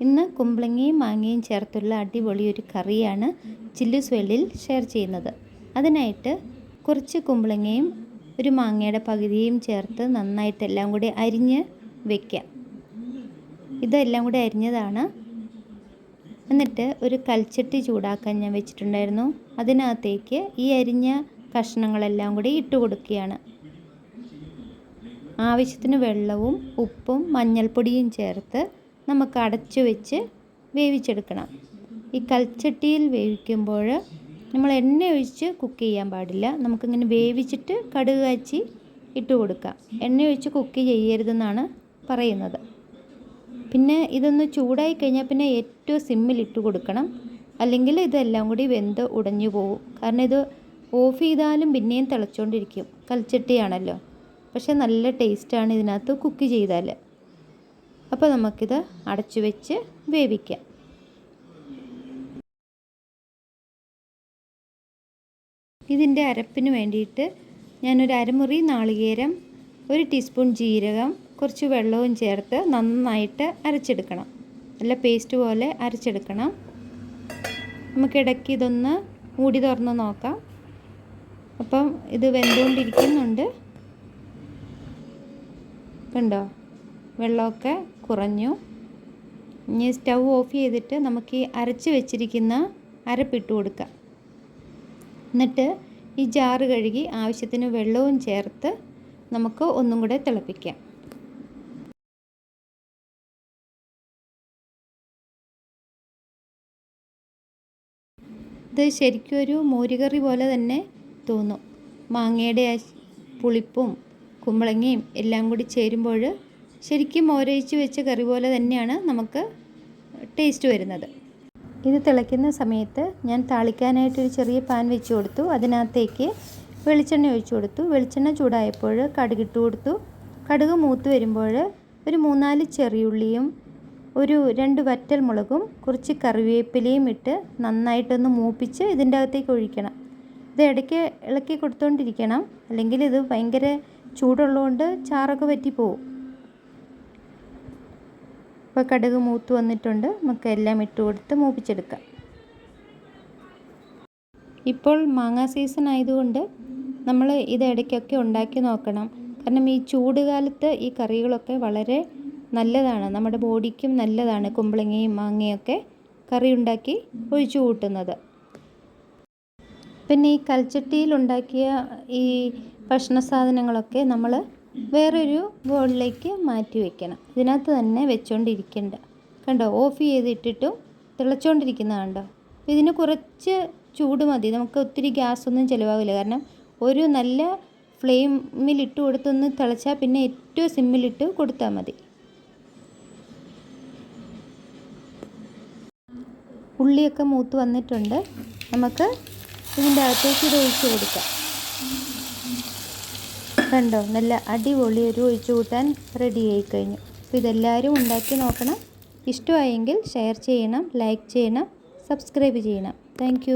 ഇന്ന് കുമ്പളങ്ങയും മാങ്ങയും ചേർത്തുള്ള അടിപൊളി ഒരു കറിയാണ് ചില്ലൂസ് വെള്ളിൽ ഷെയർ ചെയ്യുന്നത്. അതിനായിട്ട് കുറച്ച് കുമ്പളങ്ങയും ഒരു മാങ്ങയുടെ പകുതിയും ചേർത്ത് നന്നായിട്ട് എല്ലാം കൂടി അരിഞ്ഞ് വെക്കാം. ഇതെല്ലാം കൂടി അരിഞ്ഞതാണ്. എന്നിട്ട് ഒരു കൽച്ചട്ടി ചൂടാക്കാൻ ഞാൻ വെച്ചിട്ടുണ്ടായിരുന്നു. അതിനകത്തേക്ക് ഈ അരിഞ്ഞ കഷ്ണങ്ങളെല്ലാം കൂടി ഇട്ട് കൊടുക്കുകയാണ്. ആവശ്യത്തിന് വെള്ളവും ഉപ്പും മഞ്ഞൾപ്പൊടിയും ചേർത്ത് നമുക്ക് അടച്ചു വെച്ച് വേവിച്ചെടുക്കണം. ഈ കൽച്ചട്ടിയിൽ വേവിക്കുമ്പോൾ നമ്മൾ എണ്ണ ഒഴിച്ച് കുക്ക് ചെയ്യാൻ പാടില്ല. നമുക്കിങ്ങനെ വേവിച്ചിട്ട് കടുക് കാച്ചി ഇട്ട് കൊടുക്കാം. എണ്ണ ഒഴിച്ച് കുക്ക് ചെയ്യരുതെന്നാണ് പറയുന്നത്. പിന്നെ ഇതൊന്ന് ചൂടായി കഴിഞ്ഞാൽ പിന്നെ ഏറ്റവും സിമ്മിൽ ഇട്ട് കൊടുക്കണം. അല്ലെങ്കിൽ ഇതെല്ലാം കൂടി വെന്ത് ഉടഞ്ഞു പോകും കാരണം ഇത് ഓഫ് ചെയ്താലും പിന്നെയും തിളച്ചുകൊണ്ടിരിക്കും കൽച്ചട്ടിയാണല്ലോ. പക്ഷേ നല്ല ടേസ്റ്റാണ് ഇതിനകത്ത് കുക്ക് ചെയ്താൽ അപ്പോൾ നമുക്കിത് അടച്ചു വെച്ച് വേവിക്കാം. ഇതിന്റെ അരപ്പിന് വേണ്ടിയിട്ട് ഞാനൊരു അരമുറി നാളികേരം ഒരു ടീസ്പൂൺ ജീരകം കുറച്ച് വെള്ളവും ചേർത്ത് നന്നായിട്ട് അരച്ചെടുക്കണം. നല്ല പേസ്റ്റ് പോലെ അരച്ചെടുക്കണം. നമുക്കിടയ്ക്ക് ഇതൊന്ന് മൂടി തുറന്ന് നോക്കാം. അപ്പം ഇത് വെന്തുകൊണ്ടിരിക്കുന്നുണ്ട്. കണ്ടോ? വെള്ളമൊക്കെ കുറഞ്ഞു. ഇനി സ്റ്റൗ ഓഫ് ചെയ്തിട്ട് നമുക്ക് ഈ അരച്ച് വെച്ചിരിക്കുന്ന അരപ്പിട്ട് കൊടുക്കാം. എന്നിട്ട് ഈ ജാറ് കഴുകി ആവശ്യത്തിന് വെള്ളവും ചേർത്ത് നമുക്ക് ഒന്നും കൂടെ തിളപ്പിക്കാം. ഇത് ശരിക്കും ഒരു മോരുകറി പോലെ തന്നെ തോന്നും. മാങ്ങയുടെ പുളിപ്പും കുമ്പളങ്ങയും എല്ലാം കൂടി ചേരുമ്പോൾ ശരിക്കും മോരയിച്ച് വെച്ച കറി പോലെ തന്നെയാണ് നമുക്ക് ടേസ്റ്റ് വരുന്നത്. ഇത് തിളയ്ക്കുന്ന സമയത്ത് ഞാൻ താളിക്കാനായിട്ടൊരു ചെറിയ പാൻ വെച്ച് കൊടുത്തു. അതിനകത്തേക്ക് വെളിച്ചെണ്ണ ഒഴിച്ചു കൊടുത്തു. വെളിച്ചെണ്ണ ചൂടായപ്പോൾ കടുകിട്ട് കൊടുത്തു. കടുക് മൂത്ത് വരുമ്പോൾ ഒരു മൂന്നാൽ ചെറിയുള്ളിയും ഒരു രണ്ട് വറ്റൽ മുളകും കുറച്ച് കറിവേപ്പിലയും ഇട്ട് നന്നായിട്ടൊന്ന് മൂപ്പിച്ച് ഇതിന്റെ അകത്തേക്ക് ഒഴിക്കണം. ഇത് ഇടയ്ക്ക് ഇളക്കി കൊടുത്തുകൊണ്ടിരിക്കണം അല്ലെങ്കിൽ ഇത് ഭയങ്കര ചൂടുള്ളതുകൊണ്ട് ചാറൊക്കെ വറ്റിപ്പോവും. ഇപ്പോൾ കടുക് മൂത്ത് വന്നിട്ടുണ്ട്. നമുക്ക് എല്ലാം ഇട്ട് കൊടുത്ത് മൂപ്പിച്ചെടുക്കാം. ഇപ്പോൾ മാങ്ങ സീസൺ ആയതുകൊണ്ട് നമ്മൾ ഇത് ഇടയ്ക്കൊക്കെ ഉണ്ടാക്കി നോക്കണം. കാരണം ഈ ചൂട് കാലത്ത് ഈ കറികളൊക്കെ വളരെ നല്ലതാണ്. നമ്മുടെ ബോഡിക്കും നല്ലതാണ് കുമ്പളങ്ങയും മാങ്ങയൊക്കെ കറി ഉണ്ടാക്കി ഒഴിച്ചു കൂട്ടുന്നത്. പിന്നെ ഈ കൽച്ചട്ടിയിൽ ഉണ്ടാക്കിയ ഈ ഭക്ഷണ സാധനങ്ങളൊക്കെ നമ്മൾ വേറൊരു ബോളിലേക്ക് മാറ്റി വെക്കണം. ഇതിനകത്ത് തന്നെ വെച്ചുകൊണ്ടിരിക്കണ്ട കണ്ടോ? ഓഫ് ചെയ്തിട്ടിട്ടും തിളച്ചുകൊണ്ടിരിക്കുന്ന കണ്ടോ? ഇതിന് കുറച്ച് ചൂട് മതി. നമുക്ക് ഒത്തിരി ഗ്യാസൊന്നും ചിലവാകില്ല കാരണം ഒരു നല്ല ഫ്ലെയിമിലിട്ട് കൊടുത്തൊന്ന് തിളച്ചാൽ പിന്നെ ഏറ്റവും സിമ്മിലിട്ട് കൊടുത്താൽ മതി. ഉള്ളിയൊക്കെ മൂത്ത് വന്നിട്ടുണ്ട്. നമുക്ക് ഇതിന്റെ അകത്തേക്ക് ഇത് ഒഴിച്ച് കൊടുക്കാം. കണ്ടോ? നല്ല അടിപൊളി ഒരു ഒഴിച്ചു കൂട്ടാൻ റെഡി ആയി കഴിഞ്ഞു അപ്പോൾ ഇതെല്ലാവരും ഉണ്ടാക്കി നോക്കണം. ഇഷ്ടമായെങ്കിൽ ഷെയർ ചെയ്യണം ലൈക്ക് ചെയ്യണം സബ്സ്ക്രൈബ് ചെയ്യണം. താങ്ക്